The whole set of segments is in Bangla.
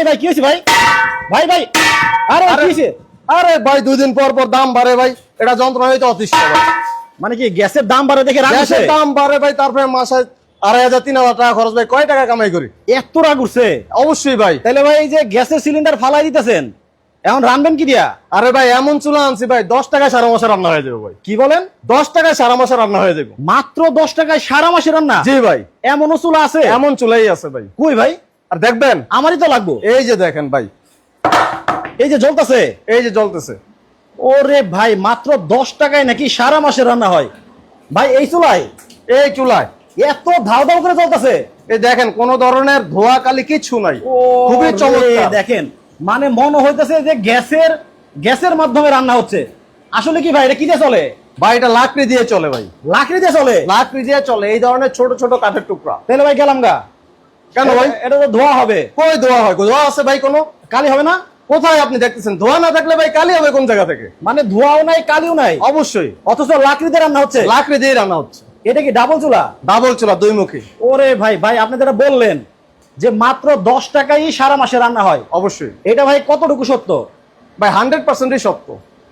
এই ভাই কি হয়েছে ভাই? ভাই ভাই আরে কি হয়েছে? আরে ভাই দুই দিন পর পর দাম বাড়ে ভাই। এটা যন্ত্রণা হইতে অতিষ্ঠ ভাই। মানে কি গ্যাসের দাম বাড়ে দেখে? গ্যাসের দাম বাড়ে ভাই তারপরে মাসে আড়াই হাজার তিন হাজার টাকা খরচ ভাই। কয় টাকা কামাই করি? এত রাগ উঠছে? অবশ্যই ভাই। তাহলে ভাই এই যে গ্যাসের সিলিন্ডার ফালাই দিতেছেন এখন রানবেন কি দিয়া? আরে ভাই এমন চুলা আনছি ভাই দশ টাকায় সারা মাসে রান্না হয়ে যাবে ভাই। কি বলেন? দশ টাকায় সারা মাসে রান্না হয়ে যাবে। মাত্র দশ টাকায় সারা মাসে রান্না? জি ভাই। এমনও চুলা আছে? এমন চুলাই আছে ভাই। কই ভাই? আর দেখবেন? আমারই তো লাগবো। এই যে দেখেন ভাই। এই যে জ্বলতেছে? এই যে জ্বলতেছে। ওরে ভাই মাত্র দশ টাকায় নাকি সারা মাসে রান্না হয়। ভাই এই চুলায়? এই চুলায়। এত ধাও ধাও করে চলতেছে এই দেখেন কোন ধরনের ধোয়া কালি কিচ্ছু নাই। খুবই চমৎকার। দেখেন মানে মনে হইতেছে যে গ্যাসের গ্যাসের মাধ্যমে রান্না হচ্ছে। আসলে কি ভাই এটা কি দিয়ে চলে? ভাই এটা লাকড়ি দিয়ে চলে ভাই। লাকড়ি দিয়ে চলে? লাকড়ি দিয়ে চলে এই ধরনের ছোট ছোট কাঠের টুকরা। তাহলে ভাই গেলাম গা। কেন ভাই? এটা তো ধোয়া হবে। কই ধোয়া হয়? ধোয়া আছে ভাই কোনো? কালি হবে না? কোথায় আপনি দেখতেছেন? ধোয়া না থাকলে ভাই কালি হবে কোন জায়গা থেকে? মানে ধোয়াও নাই কালিও নাই। অবশ্যই। অথচ লাকড়ি দিয়ে রান্না হচ্ছে। লাকড়ি দিয়ে রান্না হচ্ছে। এটা কি ডাবল চুলা? ডাবল চুলা দুই মুখী। ওরে ভাই ভাই আপনি যেটা বললেন যে মাত্র দশ টাকায় সারা মাসে রান্না হয়। অবশ্যই। এটা ভাই কতটুকু সত্য? ভাই হান্ড্রেড পার্সেন্টই সত্য।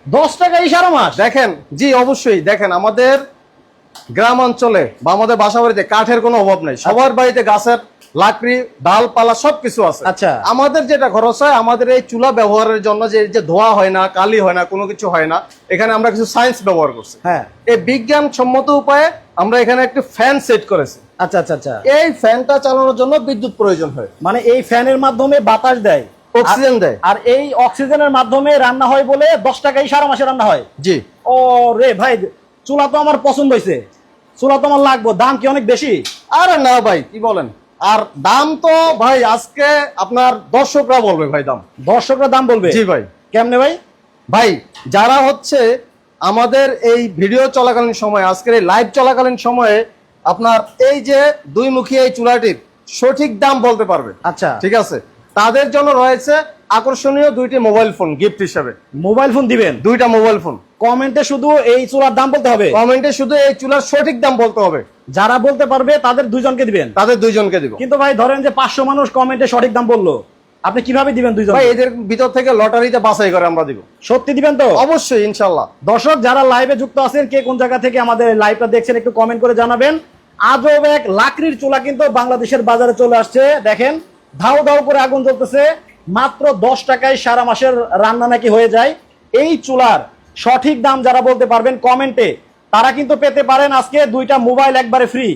দশ টাকায় সারা মাস? দেখেন জি অবশ্যই। দেখেন আমাদের গ্রাম অঞ্চলে বা আমাদের বাসা বাড়িতে কাঠের কোনো অভাব নেই। সবার বাড়িতে গাছের লাকড়ি ডালপালা সবকিছু আছে। আচ্ছা। আমাদের যেটা খরচ হয় আমাদের এই চুলা ব্যবহারের জন্য যে যে ধোয়া হয় না কালি হয় না কোনো কিছু হয় না এখানে আমরা কিছু সায়েন্স ব্যবহার করছি। হ্যাঁ। এই বিজ্ঞান সম্মত উপায়ে আমরা এখানে একটি ফ্যান সেট করেছি। আচ্ছা আচ্ছা আচ্ছা। এই ফ্যানটা চালানোর জন্য বিদ্যুৎ প্রয়োজন হয়। মানে এই ফ্যানের মাধ্যমে বাতাস দেয়। অক্সিজেন দেয়। আর এই অক্সিজেনের মাধ্যমে রান্না হয় বলে দশ টাকায় সারা মাসে রান্না হয়। জি। ও রে ভাই চুলা তো আমার পছন্দ হয়েছে চুলা তো আমার লাগবো দাম কি অনেক বেশি? আরে না ভাই কি বলেন? আর দাম তো ভাই আজকে আপনার দর্শকরা বলবে ভাই দাম। দর্শকরা দাম বলবে? জি ভাই। কেমনে ভাই? ভাই যারা হচ্ছে আমাদের এই ভিডিও চলাকালীন সময়ে আজকের এই লাইভ চলাকালীন সময়ে আপনার এই যে দুই মুখী এই চুলাটির সঠিক দাম বলতে পারবে। আচ্ছা। ঠিক আছে? তাদের জন্য রয়েছে আকর্ষণীয় দুইটি মোবাইল ফোন গিফট হিসাবে। মোবাইল ফোন দিবেন? দুইটা মোবাইল ফোন কমেন্টে শুধু এই চুলার দাম বলতে হবে? কমেন্টে শুধু এই চুলার সঠিক দাম বলতে হবে। যারা বলতে পারবে তাদের দুইজনকে দিবেন। তাদের দুইজনকে দিব। কিন্তু ভাই ধরেন যে পাঁচশো মানুষ কমেন্টে সঠিক দাম বলল আপনি কীভাবে দিবেন দুইজন ভাই এদের ভিতর থেকে লটারিতে বাছাই করে আমরা দিব। সত্যি দিবেন তো? অবশ্যই ইনশাল্লাহ। দর্শক যারা লাইভে যুক্ত আছেন কে কোন জায়গা থেকে আমাদের লাইভটা দেখছেন একটু কমেন্ট করে জানাবেন। আজব এক লাকড়ির চুলা কিন্তু বাংলাদেশের বাজারে চলে আসছে। দেখেন ধাও ধাও করে আগুন জ্বলতেছে। মাত্র দশ টাকায় সারা মাসের রান্না নাকি হয়ে যায়। এই চুলার সঠিক দাম যারা বলতে পারবেন কমেন্টে, তারা কিন্তু পেতে পারেন আজকে দুইটা মোবাইল একবারে ফ্রি